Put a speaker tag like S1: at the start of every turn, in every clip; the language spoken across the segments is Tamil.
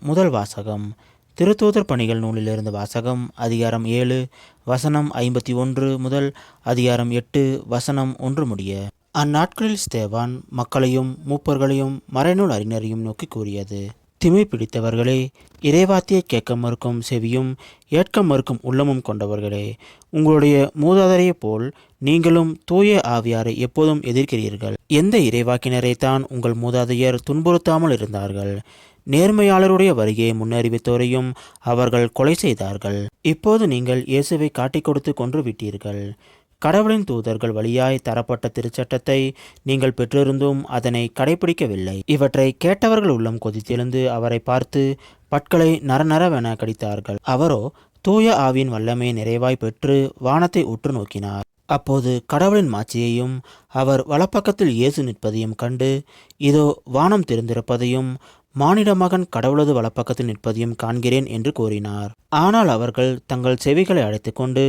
S1: முதல் வாசகம் திருத்தூதர் பணிகள் நூலிலிருந்து வாசகம் அதிகாரம் ஏழு வசனம் ஐம்பத்தி ஒன்று முதல் அதிகாரம் எட்டு வசனம் ஒன்று முடிய. அந்நாட்களில் ஸ்தேவான் மக்களையும் மூப்பர்களையும் மறைநூல் அறிஞரையும் நோக்கி கூறியது. திமை பிடித்தவர்களே இறைவாத்தியை கேட்க மறுக்கும் செவியும் ஏற்க மறுக்கும் உள்ளமும் கொண்டவர்களே உங்களுடைய மூதாதையைப் போல் நீங்களும் தூய ஆவியாரை எப்போதும் எதிர்க்கிறீர்கள். எந்த இறைவாக்கினரைத்தான் உங்கள் மூதாதையர் துன்புறுத்தாமல் இருந்தார்கள்? நேர்மையாளருடைய வருகையை முன்னறிவித்தோரையும் அவர்கள் கொலை செய்தார்கள். இப்போது நீங்கள் இயேசுவை காட்டிக் கொடுத்து கொன்று விட்டீர்கள். கடவுளின் தூதர்கள் வழியாய் தரப்பட்ட திருச்சட்டத்தை நீங்கள் பெற்றிருந்தும் அதனை கடைபிடிக்கவில்லை இவற்றை கேட்டவர்கள் உள்ளம் கொதித்தெழுந்து அவரை பார்த்து பற்களை நரநரவென கடித்தார்கள். அவரோ தூய ஆவியின் வல்லமை நிறைவாய் பெற்று வானத்தை உற்று நோக்கினார். அப்போது கடவுளின் மாட்சியையும் அவர் வலப்பக்கத்தில் இயேசு நிற்பதையும் கண்டு இதோ வானம் திறந்திருப்பதையும் மானிட மகன் கடவுளது வலப்பக்கத்தில் நிற்பதையும் காண்கிறேன் என்று கூறினார். ஆனால் அவர்கள் தங்கள் செவிகளை அடைத்துக்கொண்டு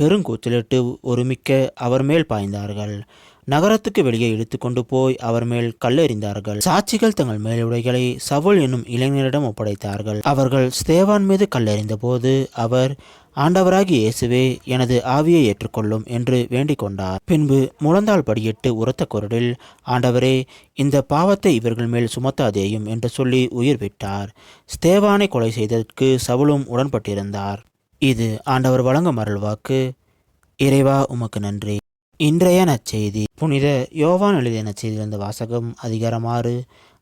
S1: பெருங்கூச்சலிட்டு ஒருமிக்க அவர் மேல் பாய்ந்தார்கள். நகரத்துக்கு வெளியே இழுத்து கொண்டு போய் அவர் மேல் கல்லெறிந்தார்கள். சாட்சிகள் தங்கள் மேலுடைகளை சவுல் என்னும் இளைஞரிடம் ஒப்படைத்தார்கள். அவர்கள் ஸ்தேவான் மீது கல்லெறிந்த போது அவர் ஆண்டவராகி இயேசுவே எனது ஆவியை ஏற்றுக்கொள்ளும் என்று வேண்டிக் கொண்டார் பின்பு முழந்தாள் படியிட்டு உரத்த குரலில் ஆண்டவரே இந்த பாவத்தை இவர்கள் மேல் சுமத்தாதேயும் என்று சொல்லி உயிர் விட்டார். ஸ்தேவானை கொலை செய்ததற்கு சவுலும் உடன்பட்டிருந்தார். இது ஆண்டவர் வழங்கும் அருள்வாக்கு. இறைவா உமக்கு நன்றி. இன்றைய நற்செய்தி. புனித யோவான் எழுதிய நற்செய்தியிலிருந்து வாசகம் அதிகாரம் ஆறு.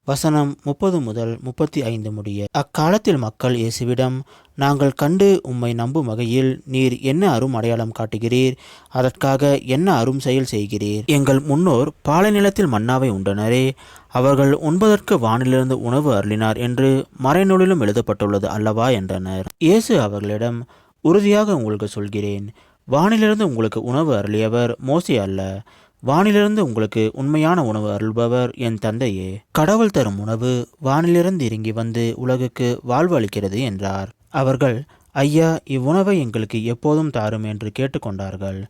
S1: வசனம் முப்பது முதல் முப்பத்தி ஐந்து முடிய அக்காலத்தில் மக்கள் இயேசுவிடம் நாங்கள் கண்டு உம்மை நம்பும் வகையில் நீர் என்ன அரும் அடையாளம் காட்டுகிறீர்? அதற்காக என்ன அரும் செயல் செய்கிறீர்? எங்கள் முன்னோர் பாலைநிலத்தில் மன்னாவை உண்டனரே. அவர்கள் உண்பதற்கு வானிலிருந்து உணவு அருளினார் என்று மறைநூலிலும் எழுதப்பட்டுள்ளது அல்லவா? என்றனர். இயேசு அவர்களிடம் உறுதியாக உங்களுக்கு சொல்கிறேன். வானிலிருந்து உங்களுக்கு உணவு அருளியவர் மோசி அல்ல. வானிலிருந்து உங்களுக்கு உண்மையான உணவு அருள்பவர் என் தந்தையே. கடவுள் தரும் உணவு வானிலிருந்து இறங்கி வந்து உலகுக்கு வாழ்வு அளிக்கிறது என்றார். அவர்கள் ஐயா இவ்வுணவை எங்களுக்கு எப்போதும் தாரும் என்று கேட்டுக்கொண்டார்கள்.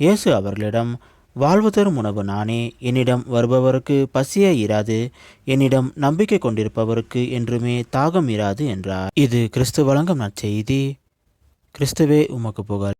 S1: இயேசு அவர்களிடம் வாழ்வு தரும் உணவு நானே என்னிடம் வருபவருக்கு பசியே இராது என்னிடம் நம்பிக்கை கொண்டிருப்பவருக்கு என்றுமே தாகம் இராது என்றார். இது கிறிஸ்து வழங்கும் நற்செய்தி. கிறிஸ்துவே உமக்கு புகழ்.